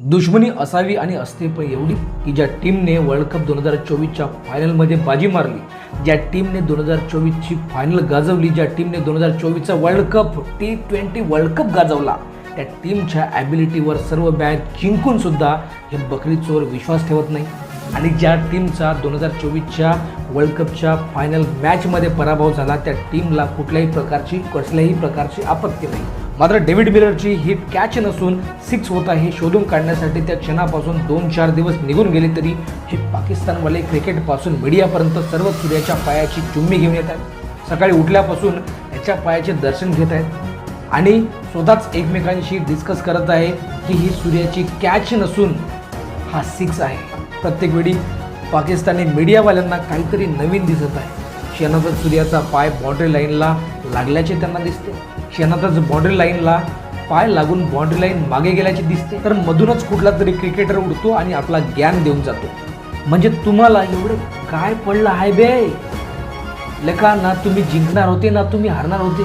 दुश्मनी असावी आणि असते पण एवढी की ज्या टीमने वर्ल्ड कप दोन हजार चोवीसच्या फायनलमध्ये बाजी मारली ज्या टीमने दोन हजार चोवीसची फायनल गाजवली ज्या टीमने दोन हजार चोवीसचा world cup T twenty world cup गाजवला त्या टीमच्या ॲबिलिटीवर सर्व बॅच जिंकून सुद्धा हे बकरी चोर विश्वास ठेवत नाही. आणि ज्या टीमचा दोन हजार चोवीसच्या वर्ल्ड कपच्या फायनल मॅचमध्ये पराभव झाला त्या टीमला कुठल्याही प्रकारची कसल्याही प्रकारची आपत्ती नाही. मात्र डेव्हिड मिलरची हिट कॅच नसून सिक्स होता हे शोधून काढण्यासाठी त्या क्षणापासून दोन चार दिवस निघून गेले तरी हे पाकिस्तानवाले क्रिकेटपासून मीडियापर्यंत सर्व सूर्याच्या पायाची चुम्मी घेऊन येत आहेत. सकाळी उठल्यापासून याच्या पायाचे दर्शन घेत आहेत. आणि स्वतःच एकमेकांशी डिस्कस करत आहे की ही सूर्याची कॅच नसून हा सिक्स आहे. प्रत्येक वेळी पाकिस्तानी मीडियावाल्यांना काहीतरी नवीन दिसत आहे. क्षणाचा सूर्याचा पाय बाउंड्री लाईनला लागल्याचे त्यांना दिसते. क्षणातच बाउंड्री लाईनला पाय लागून बाउंड्री लाईन मागे गेल्याचे दिसते. तर मधूनच कुठला तरी क्रिकेटर उडतो आणि आपला ज्ञान देऊन जातो. म्हणजे तुम्हाला एवढं काय पडलं आहे बे? लेखा ना तुम्ही जिंकणार होते ना तुम्ही हारणार होते.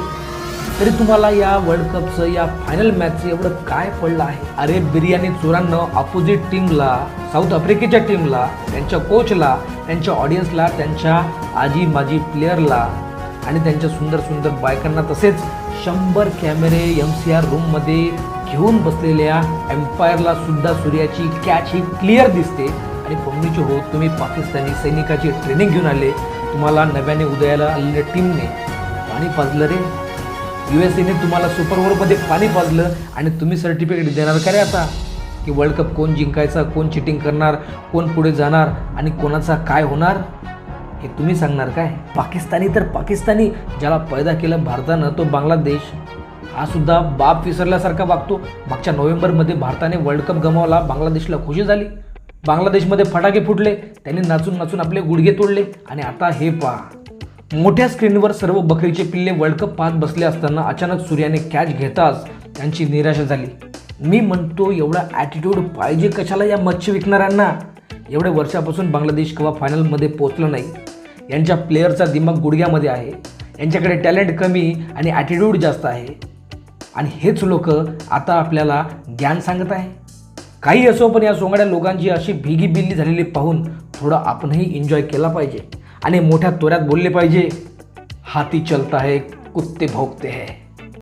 तरी तुम्हाला या वर्ल्ड कपचं या फायनल मॅचचं एवढं काय पडलं आहे? अरे बिर्याणी चोरांनं अपोजिट टीमला साऊथ आफ्रिकेच्या टीमला त्यांच्या कोचला त्यांच्या ऑडियन्सला त्यांच्या आजी माजी प्लेअरला आणि त्यांच्या सुंदर सुंदर बायकांना तसेच शंभर कॅमेरे एम सी आर रूममध्ये घेऊन बसलेल्या एम्पायरला सुद्धा सूर्याची कॅच ही क्लिअर दिसते. आणि पम्मीचे हो तुम्ही पाकिस्तानी सैनिकाची ट्रेनिंग घेऊन आले. तुम्हाला नव्याने उदयाला आलेल्या टीमने पाणी पाजलं रे. यू एस एने तुम्हाला सुपर ओव्हरमध्ये पाणी पाजलं आणि तुम्ही सर्टिफिकेट देणार का रे आता? की वर्ल्ड कप कोण जिंकायचा कोण चिटिंग करणार कोण पुढे जाणार आणि कोणाचा काय होणार? हे तुम्ही सांगणार काय? पाकिस्तानी तर पाकिस्तानी ज्याला पैदा केलं भारतानं तो बांगलादेश. हा सुद्धा बाप विसरल्यासारखा वागतो. मागच्या नोव्हेंबरमध्ये भारताने वर्ल्ड कप गमावला बांगलादेशला खुशी झाली. बांगलादेशमध्ये फटाके फुटले त्यांनी नाचून नाचून आपले गुडघे तोडले. आणि आता हे पहा. मोठ्या स्क्रीनवर सर्व बकरीचे पिल्ले वर्ल्ड कप पाहत बसले असताना अचानक सूर्याने कॅच घेताच त्यांची निराशा झाली. मी म्हणतो एवढा ॲटिट्यूड पाहिजे कशाला या मच्छी विकणाऱ्यांना? एवढ्या वर्षापासून बांगलादेश केव्हा फायनलमध्ये पोचलं नाही. यांच्या प्लेयरचा दिमाग गुडघ्यामध्ये आहे. यांच्याकडे टॅलेंट कमी आणि ॲटिट्यूड जास्त आहे. आणि हेच लोक आता आपल्याला ज्ञान सांगत आहे. काही असो पण या सोंगाड्या लोकांची अशी भिगी बिल्ली झालेली पाहून थोडं आपणही एन्जॉय केला पाहिजे. आणि मोठ्या तोऱ्यात बोलले पाहिजे हाती चलता है कुत्ते भोगते है.